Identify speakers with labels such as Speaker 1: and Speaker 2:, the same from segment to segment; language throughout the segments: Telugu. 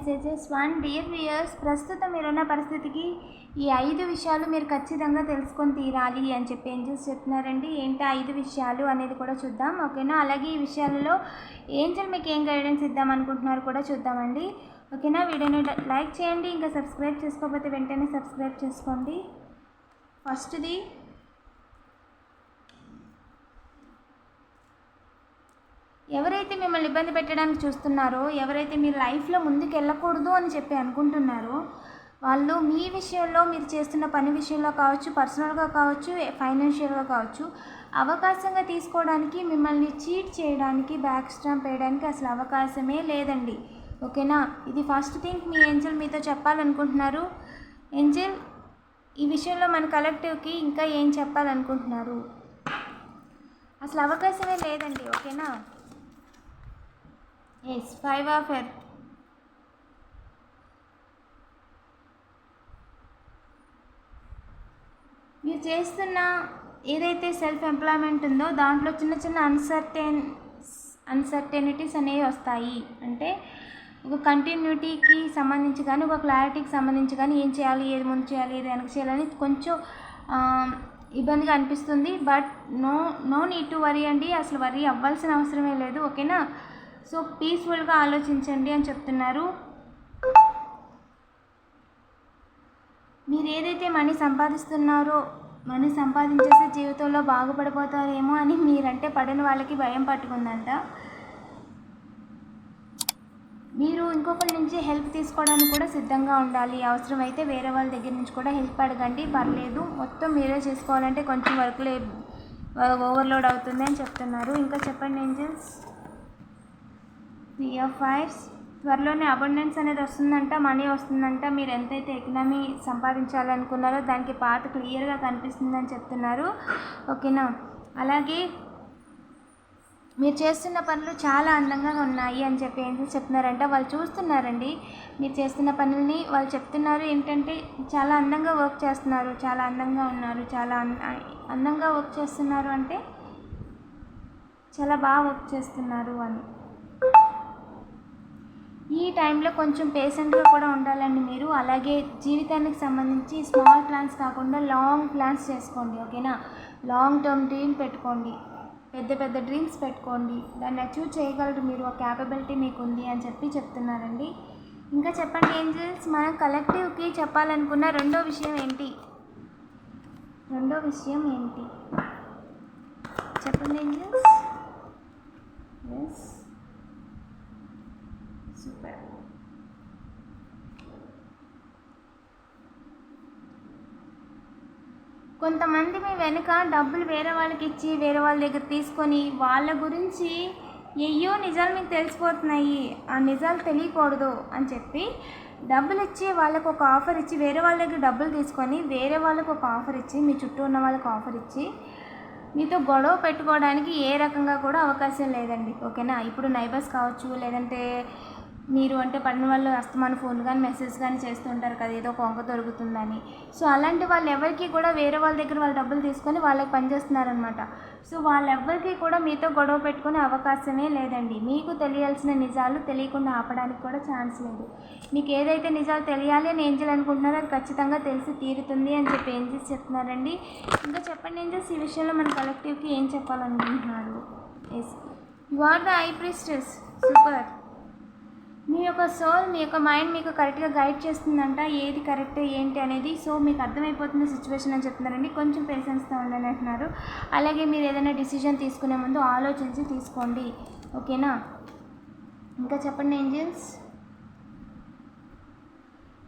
Speaker 1: మెసేజెస్ వన్ డియర్ వ్యూయర్స్ ప్రస్తుతం మీరున్న పరిస్థితికి ఈ ఐదు విషయాలు మీరు ఖచ్చితంగా తెలుసుకొని తీరాలి అని చెప్పి ఏంజల్స్ చెప్తున్నారండి. ఏంటి ఐదు విషయాలు అనేది కూడా చూద్దాం. ఓకేనా? అలాగే ఈ విషయాలలో ఏంజల్ మీకు ఏం గైడెన్స్ ఇద్దాం అనుకుంటున్నారు కూడా చూద్దామండి. ఓకేనా? వీడియోని లైక్ చేయండి. ఇంకా సబ్స్క్రైబ్ చేసుకోకపోతే వెంటనే సబ్స్క్రైబ్ చేసుకోండి. ఫస్ట్ది ఎవరైతే మిమ్మల్ని ఇబ్బంది పెట్టడానికి చూస్తున్నారో ఎవరైతే మీరు లైఫ్లో ముందుకు వెళ్ళకూడదు అని చెప్పి అనుకుంటున్నారో వాళ్ళు మీ విషయంలో మీరు చేస్తున్న పని విషయంలో కావచ్చు పర్సనల్గా కావచ్చు ఫైనాన్షియల్గా కావచ్చు అవకాశంగా తీసుకోవడానికి మిమ్మల్ని చీట్ చేయడానికి బ్యాక్ స్టాంప్ వేయడానికి అసలు అవకాశమే లేదండి. ఓకేనా? ఇది ఫస్ట్ థింగ్ మీ ఏంజల్ మీతో చెప్పాలనుకుంటున్నారు. ఏంజల్ ఈ విషయంలో మన కలెక్టివ్కి ఇంకా ఏం చెప్పాలనుకుంటున్నారు? అసలు అవకాశమే లేదండి ఓకేనా? ఎస్ ఫైవ్ ఆఫ్ ఎర్త్ మీరు చేస్తున్న ఏదైతే సెల్ఫ్ ఎంప్లాయ్మెంట్ ఉందో దాంట్లో చిన్న చిన్న అన్సర్టెన్ అన్సర్టెనిటీస్ అనేవి వస్తాయి. అంటే ఒక కంటిన్యూటీకి సంబంధించి కానీ ఒక క్లారిటీకి సంబంధించి కానీ ఏం చేయాలి ఏది ముందు చేయాలి ఏది వెనక చేయాలని కొంచెం ఇబ్బందిగా అనిపిస్తుంది. But no no need to worry అండి. అసలు వరీ అవ్వాల్సిన అవసరమే లేదు. ఓకేనా? సో పీస్ఫుల్గా ఆలోచించండి అని చెప్తున్నారు. మీరు ఏదైతే మనీ సంపాదిస్తున్నారో మనీ సంపాదించేస్తే జీవితంలో బాగుపడిపోతారేమో అని మీరంటే పడిన వాళ్ళకి భయం పట్టుకుందంట. మీరు ఇంకొకరి నుంచి హెల్ప్ తీసుకోవడానికి కూడా సిద్ధంగా ఉండాలి. అవసరమైతే వేరే వాళ్ళ దగ్గర నుంచి కూడా హెల్ప్ అడగండి. పర్లేదు మొత్తం మీరే చేసుకోవాలంటే కొంచెం వర్క్లో ఓవర్లోడ్ అవుతుంది అని చెప్తున్నారు. ఇంకా చెప్పండి ఏంజల్స్? త్రీ ఆఫ్ ఫైవ్స్ త్వరలోనే అబండెన్స్ అనేది వస్తుందంట మనీ వస్తుందంట. మీరు ఎంతైతే ఎకనామీ సంపాదించాలనుకున్నారో దానికి పాత క్లియర్గా కనిపిస్తుందని చెప్తున్నారు. ఓకేనా అలాగే మీరు చేస్తున్న పనులు చాలా అందంగా ఉన్నాయి అని చెప్పి ఏం చెప్తున్నారంట. వాళ్ళు చూస్తున్నారండి. మీరు చేస్తున్న పనుల్ని వాళ్ళు చెప్తున్నారు ఏంటంటే చాలా అందంగా వర్క్ చేస్తున్నారు చాలా అందంగా ఉన్నారు చాలా అందంగా వర్క్ చేస్తున్నారు అంటే చాలా బాగా వర్క్ చేస్తున్నారు అని. ఈ టైంలో కొంచెం పేషెంట్గా కూడా ఉండాలండి మీరు. అలాగే జీవితానికి సంబంధించి స్మాల్ ప్లాన్స్ కాకుండా లాంగ్ ప్లాన్స్ చేసుకోండి ఓకేనా? లాంగ్ టర్మ్ డ్రీమ్ పెట్టుకోండి. పెద్ద పెద్ద డ్రీమ్స్ పెట్టుకోండి. దాన్ని అచీవ్ చేయగలరు మీరు. ఆ క్యాపబిలిటీ మీకు ఉంది అని చెప్పి చెప్తున్నారండి. ఇంకా చెప్పండి ఏంజల్స్? మనం కలెక్టివ్కి చెప్పాలనుకున్న రెండో విషయం ఏంటి? రెండో విషయం ఏంటి? చెప్పండి ఏంజల్స్. Yes super. కొంతమంది మీ వెనుక డబ్బులు వేరే వాళ్ళకి ఇచ్చి వేరే వాళ్ళ దగ్గర తీసుకొని వాళ్ళ గురించి ఏయో నిజాలు మీకు తెలిసిపోతున్నాయి ఆ నిజాలు తెలియకూడదు అని చెప్పి డబ్బులు ఇచ్చి వాళ్ళకు ఒక ఆఫర్ ఇచ్చి వేరే వాళ్ళ దగ్గర డబ్బులు తీసుకొని వేరే వాళ్ళకు ఒక ఆఫర్ ఇచ్చి మీ చుట్టూ ఉన్న వాళ్ళకి ఆఫర్ ఇచ్చి మీతో గొడవ పెట్టుకోవడానికి ఏ రకంగా కూడా అవకాశం లేదండి ఓకేనా ఇప్పుడు నైబర్స్ కావచ్చు లేదంటే మీరు అంటే పడిన వాళ్ళు అస్తమాన ఫోన్ కానీ మెసేజ్ కానీ చేస్తుంటారు కదా ఏదో కొంక దొరుకుతుందని. సో అలాంటి వాళ్ళు ఎవరికి కూడా వేరే వాళ్ళ దగ్గర వాళ్ళ డబ్బులు తీసుకొని వాళ్ళకి పనిచేస్తున్నారనమాట సో వాళ్ళెవ్వరికి కూడా మీతో గొడవ పెట్టుకునే అవకాశమే లేదండి. మీకు తెలియాల్సిన నిజాలు తెలియకుండా ఆపడానికి కూడా ఛాన్స్ లేదు. మీకు ఏదైతే నిజాలు తెలియాలి అని ఏంజల్ అనుకుంటున్నారో అది ఖచ్చితంగా తెలిసి తీరుతుంది అని చెప్పి ఏంజల్స్ చెప్తున్నారండి. ఇంకా చెప్పండి ఏంజల్స్ ఈ విషయంలో మన కలెక్టివ్కి ఏం చెప్పాలనుకుంటున్నారు? Yes you are the high priestess super మీ యొక్క సోల్ మీ యొక్క మైండ్ మీకు కరెక్ట్గా గైడ్ చేస్తుందంట. ఏది కరెక్ట్ ఏంటి అనేది. సో మీకు అర్థమైపోతున్న సిచ్యువేషన్ అని చెప్తున్నారండి. కొంచెం పేషెన్స్తో ఉండండి అంటున్నారు. అలాగే మీరు ఏదైనా డిసిజన్ తీసుకునే ముందు ఆలోచించి తీసుకోండి. ఓకేనా? ఇంకా చెప్పండి ఏంజిల్స్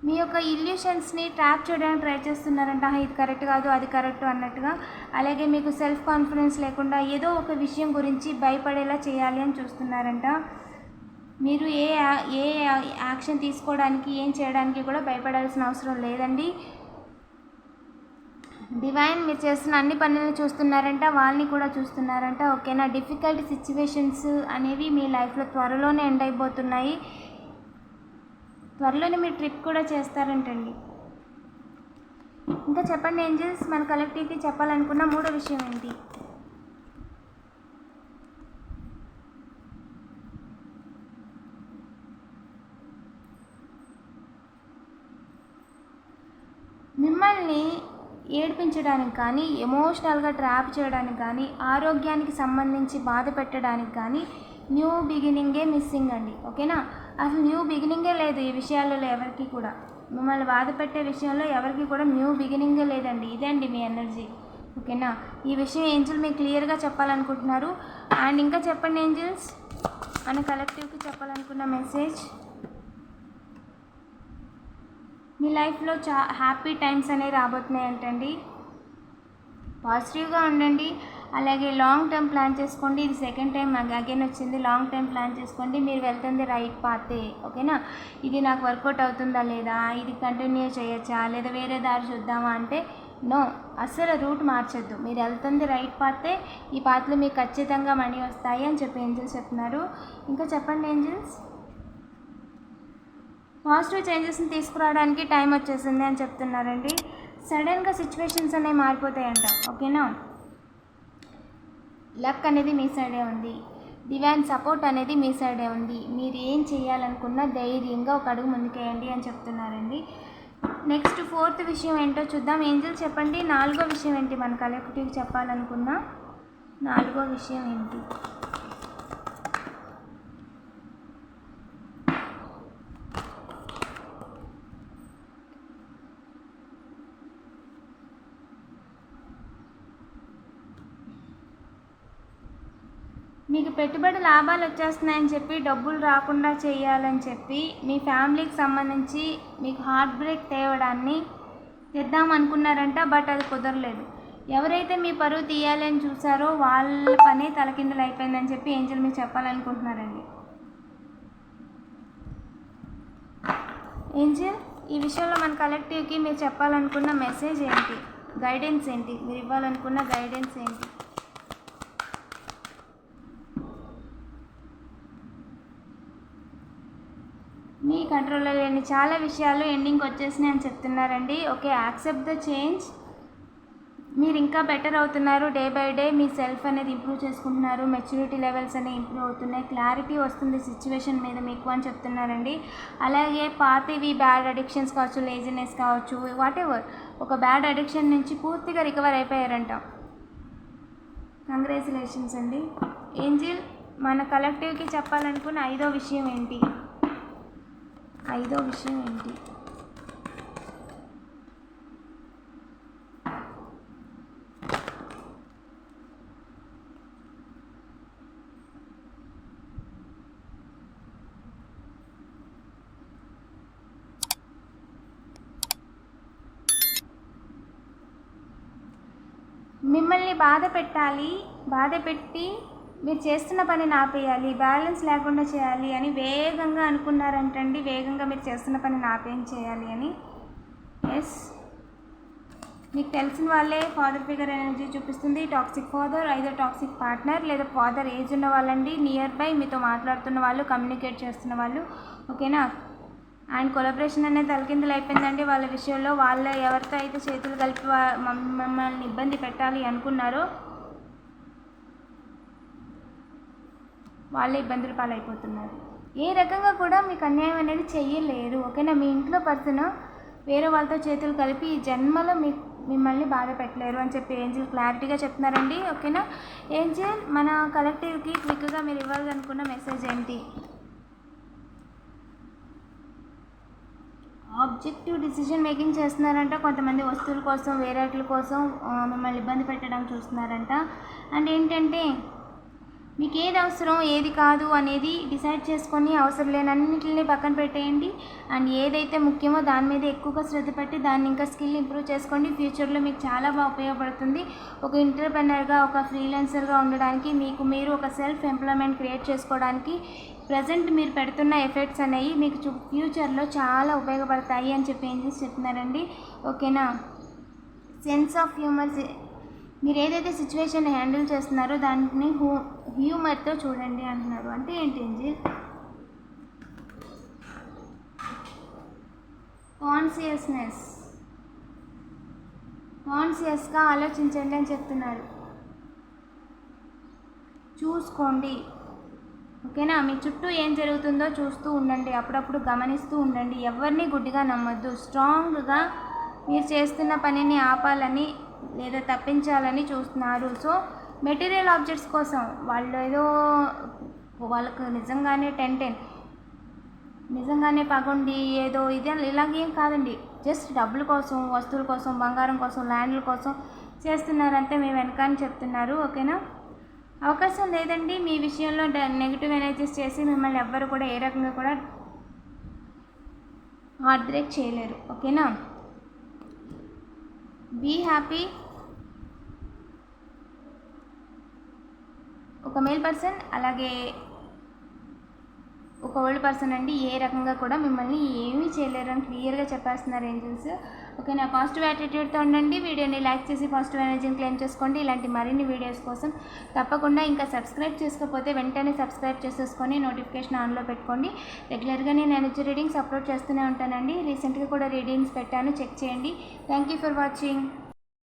Speaker 1: మీ యొక్క ఇల్యూషన్స్ని ట్రాప్ చేయడానికి ట్రై చేస్తున్నారంట. ఇది కరెక్ట్ కాదు అది కరెక్ట్ అన్నట్టుగా. అలాగే మీకు సెల్ఫ్ కాన్ఫిడెన్స్ లేకుండా ఏదో ఒక విషయం గురించి భయపడేలా చేయాలి అని చూస్తున్నారంట. మీరు ఏ ఏ యాక్షన్ తీసుకోవడానికి ఏం చేయడానికి కూడా భయపడాల్సిన అవసరం లేదండి. డివైన్ మీరు చేస్తున్న అన్ని పనులను చూస్తున్నారంట వాళ్ళని కూడా చూస్తున్నారంట. ఓకేనా? డిఫికల్ట్ సిచ్యువేషన్స్ అనేవి మీ లైఫ్లో త్వరలోనే ఎండ్ అయిపోతున్నాయి. త్వరలోనే మీరు ట్రిప్ కూడా చేస్తారంటండి. ఇంకా చెప్పండి ఏంజల్స్ మన కలెక్టివ్కి చెప్పాలనుకున్న మూడో విషయం ఏంటి మిమ్మల్ని ఏడిపించడానికి కానీ ఎమోషనల్గా ట్రాప్ చేయడానికి కానీ ఆరోగ్యానికి సంబంధించి బాధ పెట్టడానికి కానీ న్యూ బిగినింగే మిస్సింగ్ అండి. ఓకేనా? అసలు న్యూ బిగినింగే లేదు ఈ విషయాలలో ఎవరికి కూడా. మిమ్మల్ని బాధ పెట్టే విషయంలో ఎవరికి కూడా న్యూ బిగినింగే లేదండి. ఇదే అండి మీ ఎనర్జీ. ఓకేనా? ఈ విషయం ఏంజిల్ మీకు క్లియర్గా చెప్పాలనుకుంటున్నారు. అండ్ ఇంకా చెప్పండి ఏంజిల్స్? అని కలెక్టివ్కి చెప్పాలనుకున్న మెసేజ్. మీ లైఫ్లో చా హ్యాపీ టైమ్స్ అనేవి రాబోతున్నాయి అంటండి పాజిటివ్గా ఉండండి. అలాగే లాంగ్ టర్మ్ ప్లాన్ చేసుకోండి. ఇది సెకండ్ టైం నాకు అగైన్ వచ్చింది. లాంగ్ టర్మ్ ప్లాన్ చేసుకోండి. మీరు వెళ్తుంది రైట్ పాతే. ఓకేనా? ఇది నాకు వర్కౌట్ అవుతుందా లేదా? ఇది కంటిన్యూ చేయొచ్చా? లేదా వేరే దారి చూద్దామా అంటే నో. అస్సలు రూట్ మార్చొద్దు. మీరు వెళ్తుంది రైట్ పాతే ఈ పాత్రలో మీకు ఖచ్చితంగా మనీ వస్తాయి అని చెప్పి ఏంజిల్స్ చెప్తున్నారు. ఇంకా చెప్పండి ఏంజిల్స్? పాజిటివ్ చేంజెస్ని తీసుకురావడానికి టైం వచ్చేసింది అని చెప్తున్నారండి. సడన్గా సిచ్యువేషన్స్ అనేవి మారిపోతాయంట. ఓకేనా? లక్ అనేది మీ సైడే ఉంది. డివైన్ సపోర్ట్ అనేది మీ సైడే ఉంది. మీరు ఏం చేయాలనుకున్నా ధైర్యంగా ఒక అడుగు ముందుకేయండి అని చెప్తున్నారండి. నెక్స్ట్ ఫోర్త్ విషయం ఏంటో చూద్దాం. ఏంజల్ చెప్పండి. నాలుగో విషయం ఏంటి? మన కలెక్టివ్ చెప్పాలనుకున్నా నాలుగో విషయం ఏంటి? మీకు పెట్టుబడి లాభాలు వచ్చేస్తున్నాయని చెప్పి డబ్బులు రాకుండా చేయాలని చెప్పి మీ ఫ్యామిలీకి సంబంధించి మీకు హార్ట్ బ్రేక్ తేవడాన్ని తెద్దాం అనుకున్నారంట బట్ అది కుదరలేదు. ఎవరైతే మీ పరువు తీయాలని చూసారో వాళ్ళ పని తలకిందులు అయిపోయిందని చెప్పి ఏంజల్ మీకు చెప్పాలనుకుంటున్నారండి. ఏంజల్ ఈ విషయంలో మన కలెక్టివ్కి మీరు చెప్పాలనుకున్న మెసేజ్ ఏంటి? గైడెన్స్ ఏంటి? మీరు ఇవ్వాలనుకున్న గైడెన్స్ ఏంటి మీ కంట్రోల్లో లేని చాలా విషయాలు ఎండింగ్కి వచ్చేసినాయి అని చెప్తున్నారండి. Okay accept the change. మీరు ఇంకా బెటర్ అవుతున్నారు. డే బై డే మీ సెల్ఫ్ అనేది ఇంప్రూవ్ చేసుకుంటున్నారు. మెచ్యూరిటీ లెవెల్స్ అనేవి ఇంప్రూవ్ అవుతున్నాయి. క్లారిటీ వస్తుంది సిచ్యువేషన్ మీద మీకు అని చెప్తున్నారండి. అలాగే పాతవి బ్యాడ్ అడిక్షన్స్ కావచ్చు లేజినెస్ కావచ్చు వాట్ ఎవర్ ఒక బ్యాడ్ అడిక్షన్ నుంచి పూర్తిగా రికవర్ అయిపోయారంట. కంగ్రాచులేషన్స్ అండి. ఏంజిల్ మన కలెక్టివ్కి చెప్పాలనుకున్న ఐదో విషయం ఏంటి? ఐదో విషయం ఏంటి? మిమ్మల్ని బాధ పెట్టాలి బాధ పెట్టి మీరు చేస్తున్న పని ఆపేయాలి బ్యాలెన్స్ లేకుండా చేయాలి అని వేగంగా అనుకున్నారంటండి. వేగంగా మీరు చేస్తున్న పని నాపేం చేయాలి అని. ఎస్ మీకు తెలిసిన వాళ్ళే ఫాదర్ ఫిగర్ ఎనర్జీ చూపిస్తుంది. టాక్సిక్ ఫాదర్ ఐదో టాక్సిక్ పార్ట్నర్ లేదా ఫాదర్ ఏజ్ ఉన్న వాళ్ళండి. నియర్ బై మీతో మాట్లాడుతున్న వాళ్ళు కమ్యూనికేట్ చేస్తున్న వాళ్ళు. ఓకేనా? అండ్ కొలబరేషన్ అనేది తలకిందులు అయిపోయిందండి. వాళ్ళ విషయంలో వాళ్ళ ఎవరితో అయితే చేతులు కలిపి మమ్మల్ని ఇబ్బంది పెట్టాలి అనుకున్నారో వాళ్ళే ఇబ్బందులు పాలైపోతున్నారు. ఏ రకంగా కూడా మీకు అన్యాయం అనేది చెయ్యలేరు ఓకేనా? మీ ఇంట్లో పర్సన్ వేరే వాళ్ళతో చేతులు కలిపి ఈ జన్మలో మీ మిమ్మల్ని బాధ పెట్టలేరు అని చెప్పి ఏంజిల్ క్లారిటీగా చెప్తున్నారండి. ఓకేనా? ఏంజిల్ మన కలెక్టివ్కి క్విక్గా మీరు ఇవ్వాలనుకున్న మెసేజ్ ఏంటి? ఆబ్జెక్టివ్ డిసిషన్ మేకింగ్ చేస్తున్నారంట. కొంతమంది వస్తువుల కోసం వేరే వాటి కోసం మిమ్మల్ని ఇబ్బంది పెట్టడం చూస్తున్నారంట. అండ్ ఏంటంటే మీకు ఏది అవసరం ఏది కాదు అనేది డిసైడ్ చేసుకొని అవసరం లేనన్నింటిని పక్కన పెట్టేయండి. అండ్ ఏదైతే ముఖ్యమో దాని మీద ఎక్కువగా శ్రద్ధ పెట్టి దాన్ని ఇంకా స్కిల్ ఇంప్రూవ్ చేసుకోండి. ఫ్యూచర్లో మీకు చాలా బాగా ఉపయోగపడుతుంది. ఒక ఇంటర్ప్రెనర్గా ఒక ఫ్రీలాన్సర్గా ఉండడానికి మీకు మీరు ఒక సెల్ఫ్ ఎంప్లాయ్మెంట్ క్రియేట్ చేసుకోవడానికి ప్రజెంట్ మీరు పెడుతున్న ఎఫెక్ట్స్ అనేవి మీకు ఫ్యూచర్లో చాలా ఉపయోగపడతాయి అని చెప్పి ఏం చేసి చెప్తున్నారండి. ఓకేనా? సెన్స్ ఆఫ్ హ్యూమర్ మీరు ఏదైతే సిచ్యువేషన్ హ్యాండిల్ చేస్తున్నారో దాన్ని హ్యూ హ్యూమర్తో చూడండి అంటున్నారు. అంటే ఏంటి ఏంజిల్ కాన్సియస్నెస్ కాన్సియస్గా ఆలోచించండి అని చెప్తున్నారు. చూసుకోండి. ఓకేనా? మీ చుట్టూ ఏం జరుగుతుందో చూస్తూ ఉండండి. అప్పుడప్పుడు గమనిస్తూ ఉండండి. ఎవరిని గుడ్డిగా నమ్మద్దు. స్ట్రాంగ్గా మీరు చేస్తున్న పనిని ఆపాలని లేదా తప్పించాలని చూస్తున్నారు. సో మెటీరియల్ ఆబ్జెక్ట్స్ కోసం వాళ్ళు ఏదో వాళ్ళకు నిజంగానే టెన్ టెన్ నిజంగానే పగుండి ఏదో ఇది ఇలాగేం కాదండి. జస్ట్ డబ్బుల కోసం వస్తువుల కోసం బంగారం కోసం ల్యాండ్ల కోసం చేస్తున్నారంటే మేము వెనక అని చెప్తున్నారు. ఓకేనా? అవకాశం లేదండి. మీ విషయంలో నెగిటివ్ ఎనర్జీస్ చేసి మిమ్మల్ని ఎవ్వరు కూడా ఏ రకంగా కూడా హార్ట్ బ్రేక్ చేయలేరు. ఓకేనా? బీ హ్యాపీ ఒక మేల్ పర్సన్ అలాగే ఒక ఓల్డ్ పర్సన్ అండి ఏ రకంగా కూడా మిమ్మల్ని ఏమీ చేయలేరు అని క్లియర్గా చెప్పేస్తున్నారు ఏంజల్స్. ఓకే నా పాజిటివ్ యాటిట్యూడ్తో ఉండండి వీడియోని లైక్ చేసి పాజిటివ్ ఎనర్జీని క్లెయిమ్ చేసుకోండి. ఇలాంటి మరిన్ని వీడియోస్ కోసం తప్పకుండా ఇంకా సబ్స్క్రైబ్ చేసుకోకపోతే వెంటనే సబ్స్క్రైబ్ చేసేసుకొని నోటిఫికేషన్ ఆన్లో పెట్టుకోండి. రెగ్యులర్గా నేను ఎనర్జీ రీడింగ్స్ అప్లోడ్ చేస్తూనే ఉంటానండి. రీసెంట్గా కూడా రీడింగ్స్ పెట్టాను చెక్ చేయండి. Thank you for watching